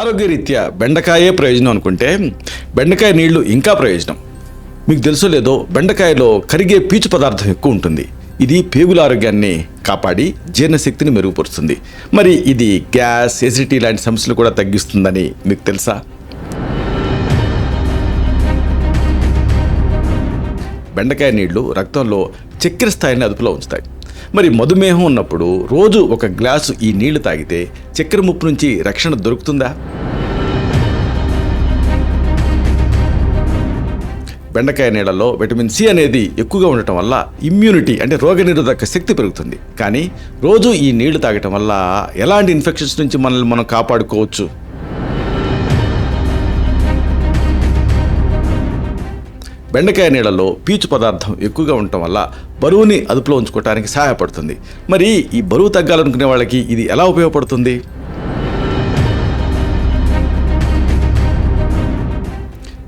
ఆరోగ్యరీత్యా బెండకాయే ప్రయోజనం అనుకుంటే బెండకాయ నీళ్ళు ఇంకా ప్రయోజనం. మీకు తెలుసో లేదో బెండకాయలో కరిగే పీచు పదార్థం ఎక్కువ ఉంటుంది. ఇది పేగుల ఆరోగ్యాన్ని కాపాడి జీర్ణశక్తిని మెరుగుపరుస్తుంది. మరి ఇది గ్యాస్ ఎసిడిటీ లాంటి సమస్యలు కూడా తగ్గిస్తుందని మీకు తెలుసా? బెండకాయ నీళ్ళు రక్తంలో చక్కెర స్థాయిని అదుపులో ఉంచుతాయి. మరి మధుమేహం ఉన్నప్పుడు రోజు ఒక గ్లాసు ఈ నీళ్ళు తాగితే చక్కెర ముప్పు నుంచి రక్షణ దొరుకుతుందా? బెండకాయ నీళ్ళలో విటమిన్ సి అనేది ఎక్కువగా ఉండటం వల్ల ఇమ్యూనిటీ అంటే రోగనిరోధక శక్తి పెరుగుతుంది. కానీ రోజు ఈ నీళ్ళు తాగటం వల్ల ఎలాంటి ఇన్ఫెక్షన్స్ నుంచి మనల్ని మనం కాపాడుకోవచ్చు? బెండకాయ నీళ్ళలో పీచు పదార్థం ఎక్కువగా ఉండటం వల్ల బరువుని అదుపులో ఉంచుకోవడానికి సహాయపడుతుంది. మరి ఈ బరువు తగ్గాలనుకునే వాళ్ళకి ఇది ఎలా ఉపయోగపడుతుంది?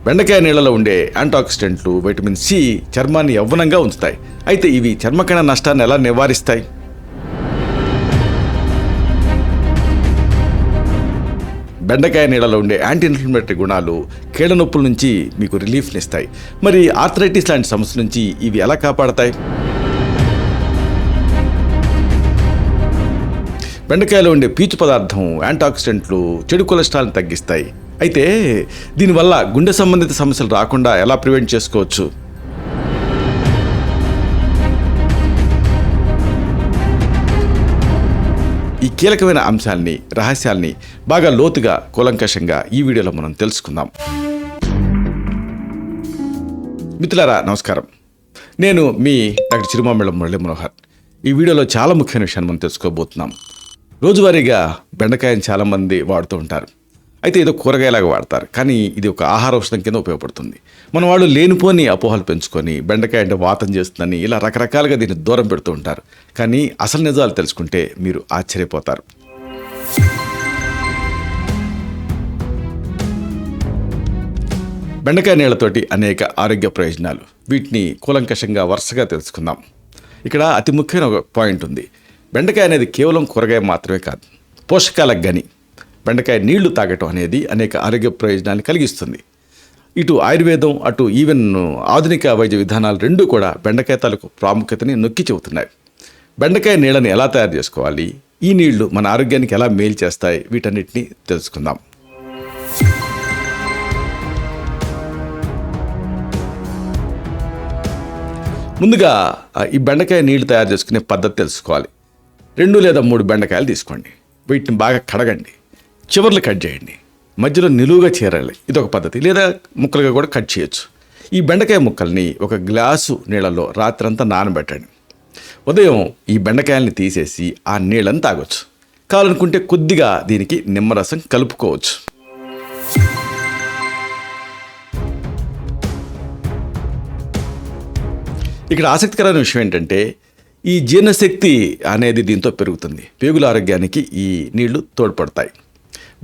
బెండకాయ నీళ్ళలో ఉండే యాంటాక్సిడెంట్లు విటమిన్ సి చర్మాన్ని యవ్వనంగా ఉంచుతాయి. అయితే ఇవి చర్మకణ నష్టాన్ని ఎలా నివారిస్తాయి? బెండకాయ నీళ్ళలో ఉండే యాంటీ ఇన్ఫ్లమేటరీ గుణాలు కీళ్ళ నొప్పుల నుంచి మీకు రిలీఫ్ని ఇస్తాయి. మరి ఆర్థరైటిస్ లాంటి సమస్య నుంచి ఇవి ఎలా కాపాడతాయి? బెండకాయలో ఉండే పీచు పదార్థం యాంటాక్సిడెంట్లు చెడు కొలెస్ట్రాల్ని తగ్గిస్తాయి. అయితే దీనివల్ల గుండె సంబంధిత సమస్యలు రాకుండా ఎలా ప్రివెంట్ చేసుకోవచ్చు? ఈ కీలకమైన అంశాల్ని రహస్యాల్ని బాగా లోతుగా కూలంకషంగా ఈ వీడియోలో మనం తెలుసుకుందాం. మిత్రులారా నమస్కారం. నేను మీ డాక్టర్ చిరుమామిళ్ళ మురళీ మనోహర్. ఈ వీడియోలో చాలా ముఖ్యమైన విషయాన్ని మనం తెలుసుకోబోతున్నాం. రోజువారీగా బెండకాయని చాలామంది వాడుతూ ఉంటారు. అయితే ఏదో కూరగాయలాగా వాడతారు. కానీ ఇది ఒక ఆహార ఔషధం కింద ఉపయోగపడుతుంది. మన వాళ్ళు లేనిపోని అపోహలు పెంచుకొని బెండకాయ అంటే వాతం చేస్తుందని ఇలా రకరకాలుగా దీన్ని దూరం పెడుతూ ఉంటారు. కానీ అసలు నిజాలు తెలుసుకుంటే మీరు ఆశ్చర్యపోతారు. బెండకాయ నీళ్ళతోటి అనేక ఆరోగ్య ప్రయోజనాలు. వీటిని కూలంకషంగా వరుసగా తెలుసుకుందాం. ఇక్కడ అతి ముఖ్యమైన ఒక పాయింట్ ఉంది. బెండకాయ అనేది కేవలం కూరగాయ మాత్రమే కాదు పోషకాలకు కానీ బెండకాయ నీళ్ళు తాగటం అనేది అనేక ఆరోగ్య ప్రయోజనాలు కలిగిస్తుంది. ఇటు ఆయుర్వేదం అటు ఈవెన్ ఆధునిక వైద్య విధానాలు రెండూ కూడా బెండకాయ తాలూకు ప్రాముఖ్యతని నొక్కి చెబుతున్నాయి. బెండకాయ నీళ్ళని ఎలా తయారు చేసుకోవాలి? ఈ నీళ్ళు మన ఆరోగ్యానికి ఎలా మేలు చేస్తాయి? వీటన్నిటిని తెలుసుకుందాం. ముందుగా ఈ బెండకాయ నీళ్ళు తయారు చేసుకునే పద్ధతి తెలుసుకోవాలి. రెండు లేదా మూడు బెండకాయలు తీసుకోండి. వీటిని బాగా కడగండి. చివర్లు కట్ చేయండి. మధ్యలో నిలువుగా చేరాలి. ఇది ఒక పద్ధతి. లేదా ముక్కలుగా కూడా కట్ చేయొచ్చు. ఈ బెండకాయ ముక్కల్ని ఒక గ్లాసు నీళ్ళలో రాత్రంతా నానబెట్టండి. ఉదయం ఈ బెండకాయల్ని తీసేసి ఆ నీళ్ళని తాగొచ్చు. కావాలనుకుంటే కొద్దిగా దీనికి నిమ్మరసం కలుపుకోవచ్చు. ఇక్కడ ఆసక్తికరమైన విషయం ఏంటంటే ఈ జీర్ణశక్తి అనేది దీంతో పెరుగుతుంది. పేగుల ఆరోగ్యానికి ఈ నీళ్ళు తోడ్పడతాయి.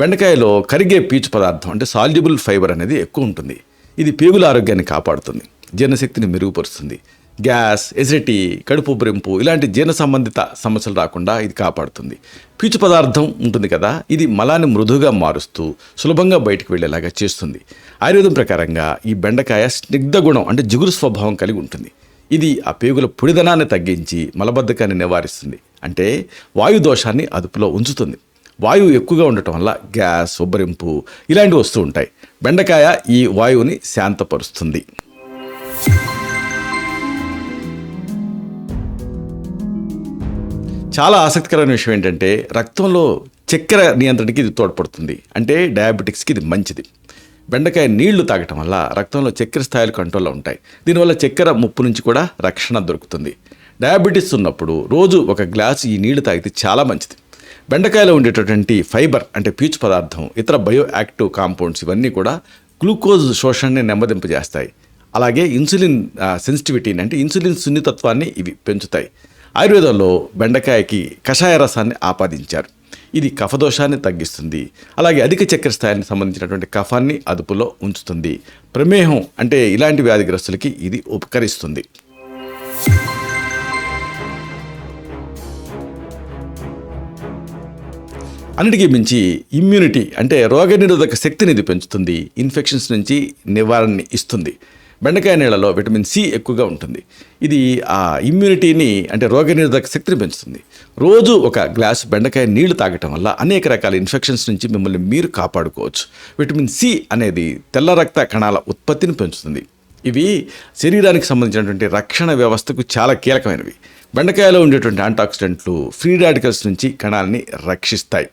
బెండకాయలో కరిగే పీచు పదార్థం అంటే సాల్యుబుల్ ఫైబర్ అనేది ఎక్కువ ఉంటుంది. ఇది పేగుల ఆరోగ్యాన్ని కాపాడుతుంది జీర్ణశక్తిని మెరుగుపరుస్తుంది. గ్యాస్ ఎసిడిటీ కడుపు ఉబ్బరింపు ఇలాంటి జీర్ణ సంబంధిత సమస్యలు రాకుండా ఇది కాపాడుతుంది. పీచు పదార్థం ఉంటుంది కదా ఇది మలాన్ని మృదువుగా మారుస్తూ సులభంగా బయటకు వెళ్ళేలాగా చేస్తుంది. ఆయుర్వేదం ప్రకారంగా ఈ బెండకాయ స్నిగ్ధ గుణం అంటే జిగురు స్వభావం కలిగి ఉంటుంది. ఇది ఆ పేగుల పొడిదనాన్ని తగ్గించి మలబద్ధకాన్ని నివారిస్తుంది. అంటే వాయు దోషాన్ని అదుపులో ఉంచుతుంది. వాయువు ఎక్కువగా ఉండటం వల్ల గ్యాస్ ఉబ్బరింపు ఇలాంటివి వస్తూ ఉంటాయి. బెండకాయ ఈ వాయువుని శాంతపరుస్తుంది. చాలా ఆసక్తికరమైన విషయం ఏంటంటే రక్తంలో చక్కెర నియంత్రణకి ఇది తోడ్పడుతుంది. అంటే డయాబెటిక్స్కి ఇది మంచిది. బెండకాయ నీళ్ళు తాగటం వల్ల రక్తంలో చక్కెర స్థాయిలు కంట్రోల్లో ఉంటాయి. దీనివల్ల చక్కెర ముప్పు నుంచి కూడా రక్షణ దొరుకుతుంది. డయాబెటీస్ ఉన్నప్పుడు రోజు ఒక గ్లాసు ఈ నీళ్ళు తాగితే చాలా మంచిది. బెండకాయలో ఉండేటటువంటి ఫైబర్ అంటే పీచు పదార్థం ఇతర బయో యాక్టివ్ కాంపౌండ్స్ ఇవన్నీ కూడా గ్లూకోజ్ శోషణని నెమ్మదింపజేస్తాయి. అలాగే ఇన్సులిన్ సెన్సిటివిటీని అంటే ఇన్సులిన్ సున్నితత్వాన్ని ఇవి పెంచుతాయి. ఆయుర్వేదంలో బెండకాయకి కషాయ రసాన్ని ఆపాదించారు. ఇది కఫదోషాన్ని తగ్గిస్తుంది. అలాగే అధిక చక్కెర స్థాయిని సంబంధించినటువంటి కఫాన్ని అదుపులో ఉంచుతుంది. ప్రమేహం అంటే ఇలాంటి వ్యాధిగ్రస్తులకి ఇది ఉపకరిస్తుంది. అన్నిటికీ మించి ఇమ్యూనిటీ అంటే రోగనిరోధక శక్తిని ఇది పెంచుతుంది ఇన్ఫెక్షన్స్ నుంచి నివారణని ఇస్తుంది. బెండకాయ నీళ్ళలో విటమిన్ సి ఎక్కువగా ఉంటుంది. ఇది ఆ ఇమ్యూనిటీని అంటే రోగనిరోధక శక్తిని పెంచుతుంది. రోజు ఒక గ్లాస్ బెండకాయ నీళ్ళు తాగటం వల్ల అనేక రకాల ఇన్ఫెక్షన్స్ నుంచి మిమ్మల్ని మీరు కాపాడుకోవచ్చు. విటమిన్ సి అనేది తెల్ల రక్త కణాల ఉత్పత్తిని పెంచుతుంది. ఇవి శరీరానికి సంబంధించినటువంటి రక్షణ వ్యవస్థకు చాలా కీలకమైనవి. బెండకాయలో ఉండేటువంటి యాంటాక్సిడెంట్లు ఫ్రీ రాడికల్స్ నుంచి కణాలని రక్షిస్తాయి.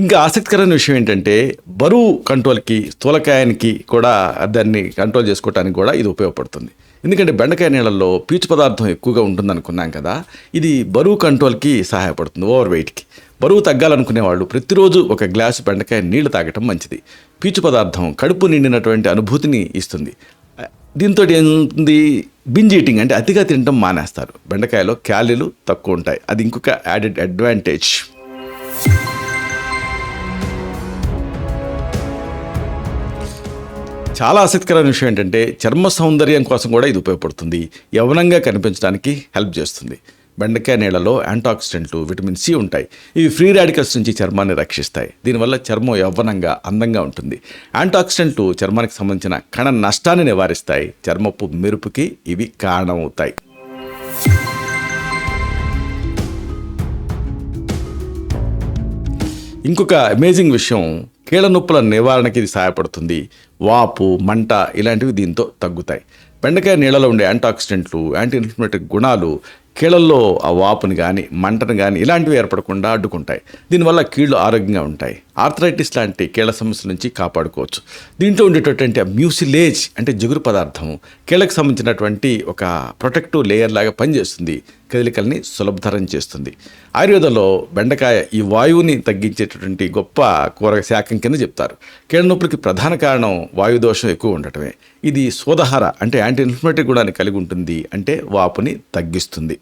ఇంకా ఆసక్తికరమైన విషయం ఏంటంటే బరువు కంట్రోల్కి స్థూలకాయానికి కూడా దాన్ని కంట్రోల్ చేసుకోవడానికి కూడా ఇది ఉపయోగపడుతుంది. ఎందుకంటే బెండకాయ నీళ్ళల్లో పీచు పదార్థం ఎక్కువగా ఉంటుంది అనుకున్నాం కదా ఇది బరువు కంట్రోల్కి సహాయపడుతుంది ఓవర్ వెయిట్కి. బరువు తగ్గాలనుకునే వాళ్ళు ప్రతిరోజు ఒక గ్లాసు బెండకాయ నీళ్ళు తాగటం మంచిది. పీచు పదార్థం కడుపు నిండినటువంటి అనుభూతిని ఇస్తుంది. దీంతో ఏముంటుంది బింజ్ ఈటింగ్ అంటే అతిగా తినడం మానేస్తారు. బెండకాయలో క్యాలీలు తక్కువ ఉంటాయి. అది ఇంకొక యాడెడ్ అడ్వాంటేజ్ చాలా ఆసక్తికరమైన విషయం ఏంటంటే చర్మ సౌందర్యం కోసం కూడా ఇది ఉపయోగపడుతుంది. యవనంగా కనిపించడానికి హెల్ప్ చేస్తుంది. బెండకాయ నీళ్ళలో యాంటాక్సిడెంట్లు విటమిన్ సి ఉంటాయి. ఇవి ఫ్రీ రాడికల్స్ నుంచి చర్మాన్ని రక్షిస్తాయి. దీనివల్ల చర్మం యవ్వనంగా అందంగా ఉంటుంది. యాంటాక్సిడెంట్లు చర్మానికి సంబంధించిన కణ నష్టాన్ని నివారిస్తాయి. చర్మపు మెరుపుకి ఇవి కారణమవుతాయి. ఇంకొక అమేజింగ్ విషయం కీళ్ళ నొప్పుల నివారణకి ఇది సహాయపడుతుంది. వాపు మంట ఇలాంటివి దీంతో తగ్గుతాయి. బెండకాయ నీళ్ళలో ఉండే యాంటాక్సిడెంట్లు యాంటీ ఇన్ఫ్లమేటరీ గుణాలు కీళ్ళల్లో ఆ వాపుని కానీ మంటను కానీ ఇలాంటివి ఏర్పడకుండా అడ్డుకుంటాయి. దీనివల్ల కీళ్ళు ఆరోగ్యంగా ఉంటాయి. ఆర్థరైటిస్ లాంటి కీళ్ళ సమస్యల నుంచి కాపాడుకోవచ్చు. దీంట్లో ఉండేటటువంటి మ్యూసిలేజ్ అంటే జిగురు పదార్థం కీళ్ళకు సంబంధించినటువంటి ఒక ప్రొటెక్టివ్ లేయర్ లాగా పనిచేస్తుంది. కదలికల్ని సులభతరం చేస్తుంది. ఆయుర్వేదంలో బెండకాయ ఈ వాయువుని తగ్గించేటటువంటి గొప్ప కూర శాఖం కింద చెప్తారు. కీళ్ళ నొప్పులకి ప్రధాన కారణం వాయు దోషం ఎక్కువ ఉండటమే. ఇది సోదహార అంటే యాంటీ ఇన్ఫ్లమేటరీ గుణాన్ని కలిగి ఉంటుంది అంటే వాపుని తగ్గిస్తుంది.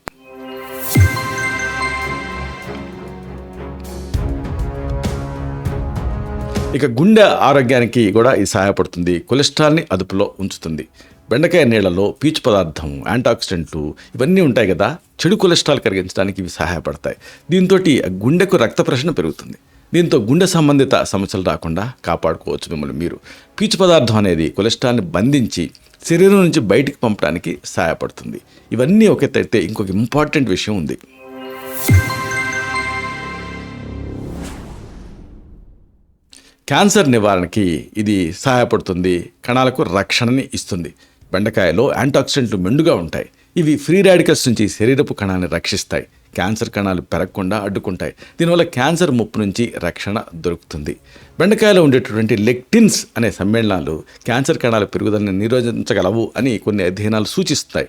ఇక గుండె ఆరోగ్యానికి కూడా ఇది సహాయపడుతుంది. కొలెస్ట్రాల్ని అదుపులో ఉంచుతుంది. బెండకాయ నీళ్ళలో పీచు పదార్థం యాంటాక్సిడెంట్లు ఇవన్నీ ఉంటాయి కదా చెడు కొలెస్ట్రాల్ కరిగించడానికి ఇవి సహాయపడతాయి. దీంతో గుండెకు రక్త ప్రసరణ పెరుగుతుంది. దీంతో గుండె సంబంధిత సమస్యలు రాకుండా కాపాడుకోవచ్చు మిమ్మల్ని మీరు. పీచు పదార్థం అనేది కొలెస్ట్రాల్ని బంధించి శరీరం నుంచి బయటికి పంపడానికి సహాయపడుతుంది. ఇవన్నీ ఒక ఇంకొక ఇంపార్టెంట్ విషయం ఉంది. క్యాన్సర్ నివారణకి ఇది సహాయపడుతుంది. కణాలకు రక్షణని ఇస్తుంది. బెండకాయలో యాంటాక్సిడెంట్లు మెండుగా ఉంటాయి. ఇవి ఫ్రీ రాడికల్స్ నుంచి శరీరపు కణాన్ని రక్షిస్తాయి. క్యాన్సర్ కణాలు పెరగకుండా అడ్డుకుంటాయి. దీనివల్ల క్యాన్సర్ ముప్పు నుంచి రక్షణ దొరుకుతుంది. బెండకాయలో ఉండేటటువంటి లెక్టిన్స్ అనే సమ్మేళనాలు క్యాన్సర్ కణాల పెరుగుదలని నిరోధించగలవు అని కొన్ని అధ్యయనాలు సూచిస్తాయి.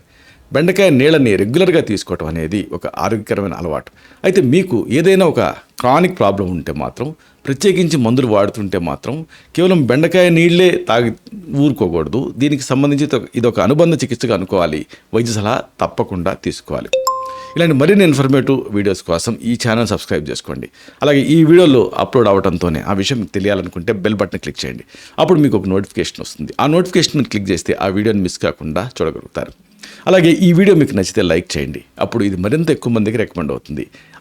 బెండకాయ నీళ్ళని రెగ్యులర్గా తీసుకోవటం అనేది ఒక ఆరోగ్యకరమైన అలవాటు. అయితే మీకు ఏదైనా ఒక క్రానిక్ ప్రాబ్లం ఉంటే మాత్రం ప్రత్యేకించి మందులు వాడుతుంటే మాత్రం కేవలం బెండకాయ నీళ్ళే తాగి ఊరుకోకూడదు. దీనికి సంబంధించి ఇదొక- అనుబంధ చికిత్సగా అనుకోవాలి. వైద్య సలహా తప్పకుండా తీసుకోవాలి. ఇలాంటి మరిన్ని ఇన్ఫర్మేటివ్ వీడియోస్ కోసం ఈ ఛానల్ సబ్స్క్రైబ్ చేసుకోండి. అలాగే ఈ వీడియోలో అప్లోడ్ అవడంతోనే ఆ విషయం తెలియాలనుకుంటే బెల్ బటన్ క్లిక్ చేయండి. అప్పుడు మీకు ఒక నోటిఫికేషన్ వస్తుంది. ఆ నోటిఫికేషన్ మీరు క్లిక్ చేస్తే ఆ వీడియోని మిస్ కాకుండా చూడగలుగుతారు. అలాగే ఈ వీడియో మీకు నచ్చితే లైక్ చేయండి. అప్పుడు ఇది మరింత ఎక్కువ మందికి రికమెండ్ అవుతుంది.